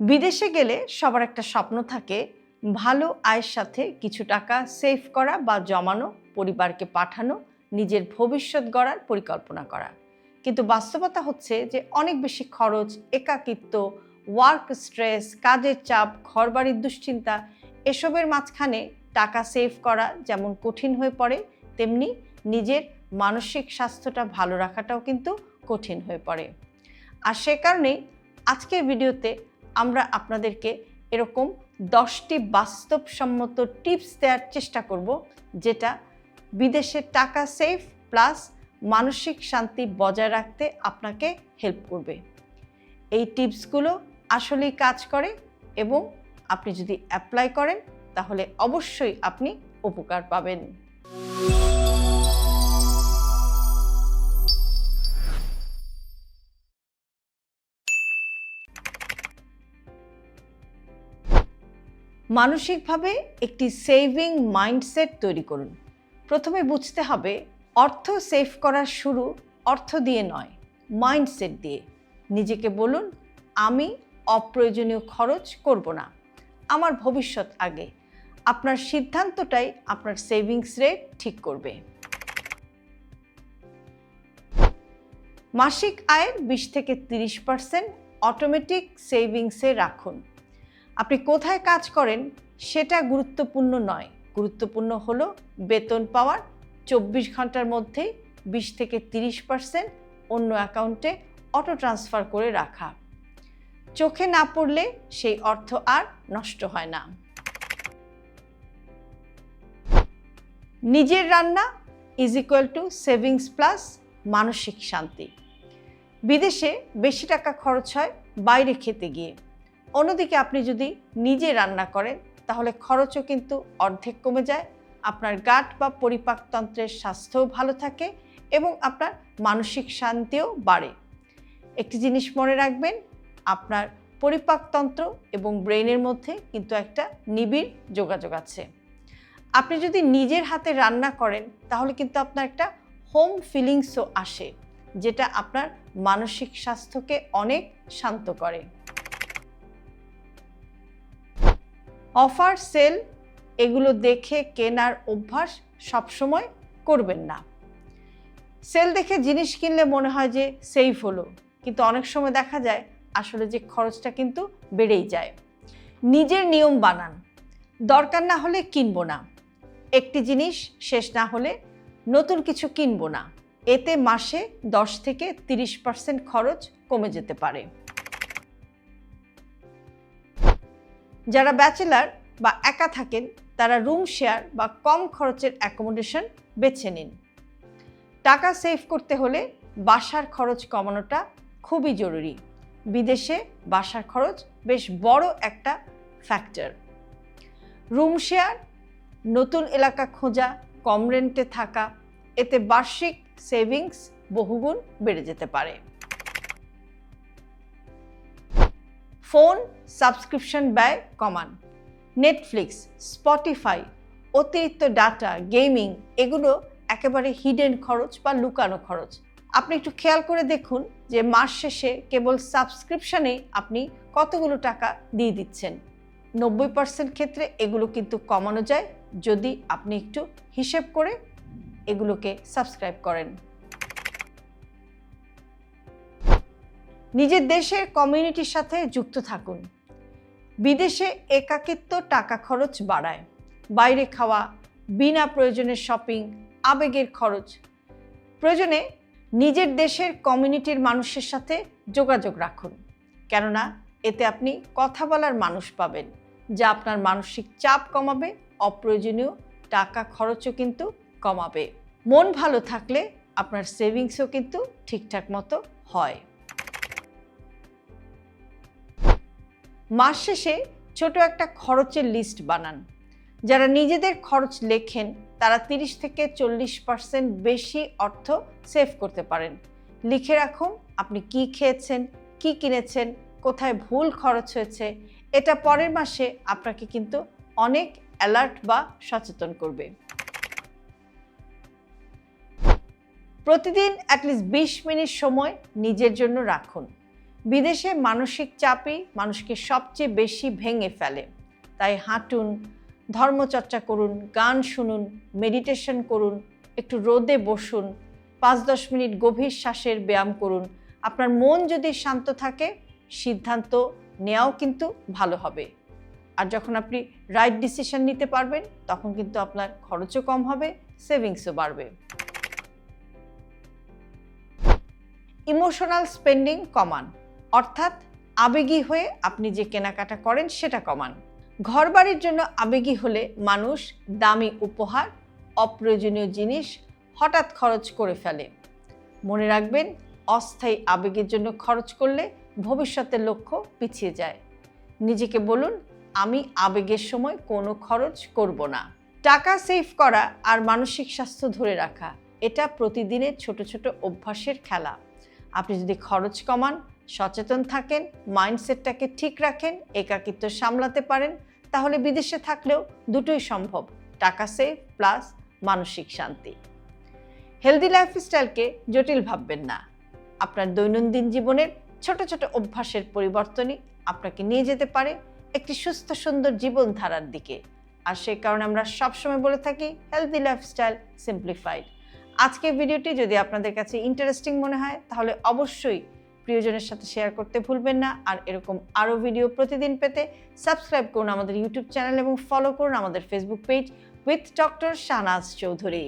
বিদেশে গেলে সবার একটা স্বপ্ন থাকে ভালো আয়ের সাথে কিছু টাকা সেভ করা বা জমানো, পরিবারকে পাঠানো, নিজের ভবিষ্যৎ গড়ার পরিকল্পনা করা। কিন্তু বাস্তবতা হচ্ছে যে অনেক বেশি খরচ, একাকিত্ব ওয়ার্ক স্ট্রেস কাজের চাপ, ঘরবাড়ির দুশ্চিন্তা, এসবের মাঝখানে টাকা সেভ করা যেমন কঠিন হয়ে পড়ে, তেমনি নিজের মানসিক স্বাস্থ্যটা ভালো রাখাটাও কিন্তু কঠিন হয়ে পড়ে। আর সে কারণেই আজকের ভিডিওতে আমরা আপনাদেরকে এরকম দশটি বাস্তবসম্মত টিপস দেওয়ার চেষ্টা করব, যেটা বিদেশে টাকা সেফ প্লাস মানসিক শান্তি বজায় রাখতে আপনাকে হেল্প করবে। এই টিপসগুলো আসলেই কাজ করে এবং আপনি যদি অ্যাপ্লাই করেন, তাহলে অবশ্যই আপনি উপকার পাবেন। মানসিকভাবে একটি সেভিং মাইন্ডসেট তৈরি করুন। প্রথমে বুঝতে হবে, অর্থ সেভ করার শুরু অর্থ দিয়ে নয় মাইন্ডসেট দিয়ে। নিজেকে বলুন, আমি অপ্রয়োজনীয় খরচ করব না। আমার ভবিষ্যৎ আগে। আপনার সিদ্ধান্তটাই আপনার সেভিংস রেট ঠিক করবে। মাসিক আয়ের বিশ থেকে তিরিশ পার্সেন্ট অটোমেটিক সেভিংসে রাখুন। আপনি কোথায় কাজ করেন সেটা গুরুত্বপূর্ণ নয়। গুরুত্বপূর্ণ হলো বেতন পাওয়ার চব্বিশ ঘণ্টার মধ্যে বিশ থেকে তিরিশ পার্সেন্ট অন্য অ্যাকাউন্টে অটো ট্রান্সফার করে রাখা। চোখে না পড়লে সেই অর্থ আর নষ্ট হয় না। নিজের রান্না is equal to savings plus মানসিক শান্তি। বিদেশে বেশি টাকা খরচ হয় বাইরে খেতে গিয়ে। অন্যদিকে আপনি যদি নিজে রান্না করেন, তাহলে খরচও কিন্তু অর্ধেক কমে যায়, আপনার গাট বা পরিপাকতন্ত্রের স্বাস্থ্যও ভালো থাকে এবং আপনার মানসিক শান্তিও বাড়ে। একটি জিনিস মনে রাখবেন, আপনার পরিপাকতন্ত্র এবং ব্রেনের মধ্যে কিন্তু একটা নিবিড় যোগাযোগ আছে। আপনি যদি নিজের হাতে রান্না করেন, তাহলে কিন্তু আপনার একটা হোম ফিলিংসও আসে, যেটা আপনার মানসিক স্বাস্থ্যকে অনেক শান্ত করে। অফার সেল, এগুলো দেখে কেনার অভ্যাস সবসময় করবেন না। সেল দেখে জিনিস কিনলে মনে হয় যে সেফ হলো, কিন্তু অনেক সময় দেখা যায় আসলে যে খরচটা কিন্তু বেড়েই যায়। নিজের নিয়ম বানান, দরকার না হলে কিনবো না। একটি জিনিস শেষ না হলে নতুন কিছু কিনবো না। এতে মাসে দশ থেকে তিরিশ পার্সেন্ট খরচ কমে যেতে পারে। যারা ব্যাচেলার বা একা থাকেন, তারা রুম শেয়ার বা কম খরচের অ্যাকোমোডেশন বেছে নিন। টাকা সেভ করতে হলে বাসার খরচ কমানোটা খুবই জরুরি। বিদেশে বাসার খরচ বেশ বড় একটা ফ্যাক্টর রুম শেয়ার নতুন এলাকা খোঁজা, কম রেন্টে থাকা, এতে বার্ষিক সেভিংস বহুগুণ বেড়ে যেতে পারে। ফোন, সাবস্ক্রিপশন ব্যয় কমান। নেটফ্লিক্স স্পটিফাই অতিরিক্ত ডাটা গেমিং এগুলো একেবারে হিডেন খরচ বা লুকানো খরচ। আপনি একটু খেয়াল করে দেখুন যে মাস শেষে কেবল সাবস্ক্রিপশনে আপনি কতগুলো টাকা দিয়ে দিচ্ছেন। নব্বই পার্সেন্ট ক্ষেত্রে এগুলো কিন্তু কমানো যায় যদি আপনি একটু হিসেব করে এগুলোকে সাবস্ক্রাইব করেন। নিজের দেশের কমিউনিটির সাথে যুক্ত থাকুন। বিদেশে একাকিত্ব টাকা খরচ বাড়ায়। বাইরে খাওয়া, বিনা প্রয়োজনের শপিং আবেগের খরচ। প্রয়োজনে নিজের দেশের কমিউনিটির মানুষের সাথে যোগাযোগ রাখুন। কেননা এতে আপনি কথা বলার মানুষ পাবেন, যা আপনার মানসিক চাপ কমাবে, অপ্রয়োজনীয় টাকা খরচও কিন্তু কমাবে। মন ভালো থাকলে আপনার সেভিংসও কিন্তু ঠিকঠাক মতো হয়। মাস শেষে ছোট একটা খরচের লিস্ট বানান। যারা নিজেদের খরচ লেখেন, তারা তিরিশ থেকে চল্লিশ পার্সেন্ট বেশি অর্থ সেভ করতে পারেন। লিখে রাখুন, আপনি কি খেয়েছেন, কি কিনেছেন, কোথায় ভুল খরচ হয়েছে, এটা পরের মাসে আপনাকে কিন্তু অনেক অ্যালার্ট বা সচেতন করবে। প্রতিদিন অ্যাটলিস্ট বিশ মিনিট সময় নিজের জন্য রাখুন। বিদেশে মানসিক চাপই মানুষকে সবচেয়ে বেশি ভেঙে ফেলে। তাই হাঁটুন, ধর্মচর্চা করুন, গান শুনুন, মেডিটেশন করুন, একটু রোদে বসুন পাঁচ দশ মিনিট গভীর শ্বাসের ব্যায়াম করুন। আপনার মন যদি শান্ত থাকে, সিদ্ধান্ত নেওয়াও কিন্তু ভালো হবে। আর যখন আপনি রাইট ডিসিশন নিতে পারবেন, তখন কিন্তু আপনার খরচও কম হবে সেভিংসও বাড়বে। ইমোশনাল স্পেন্ডিং কমান। অর্থাৎ আবেগী হয়ে আপনি যে কেনাকাটা করেন সেটা কমান। ঘরবাড়ির জন্য আবেগী হলে মানুষ দামি উপহার, অপ্রয়োজনীয় জিনিস হঠাৎ খরচ করে ফেলে। মনে রাখবেন, অস্থায়ী আবেগের জন্য খরচ করলে ভবিষ্যতের লক্ষ্য পিছিয়ে যায়। নিজেকে বলুন, আমি আবেগের সময় কোনো খরচ করব না। টাকা সেভ করা আর মানসিক স্বাস্থ্য ধরে রাখা, এটা প্রতিদিনের ছোট ছোট অভ্যাসের খেলা। আপনি যদি খরচ কমান, সচেতন থাকেন, মাইন্ডসেটটাকে ঠিক রাখেন, একাকিত্ব সামলাতে পারেন, তাহলে বিদেশে থাকলেও দুটোই সম্ভব, টাকা সেভ প্লাস মানসিক শান্তি। হেলদি লাইফস্টাইলকে জটিল ভাববেন না। আপনার দৈনন্দিন জীবনের ছোট ছোট অভ্যাসের পরিবর্তনই আপনাকে নিয়ে যেতে পারে একটি সুস্থ সুন্দর জীবনধারার দিকে। আর সেই কারণে আমরা সবসময় বলে থাকি হেলদি লাইফস্টাইল সিম্পলিফাইড আজকের ভিডিওটি যদি আপনাদের কাছে ইন্টারেস্টিং মনে হয়, তাহলে অবশ্যই প্রিয়জনের সাথে শেয়ার করতে ভুলবেন না। আর এরকম আরও ভিডিও প্রতিদিন পেতে সাবস্ক্রাইব করুন আমাদের ইউটিউব চ্যানেল এবং ফলো করুন আমাদের Facebook page with doctor Shahnaz Chowdhury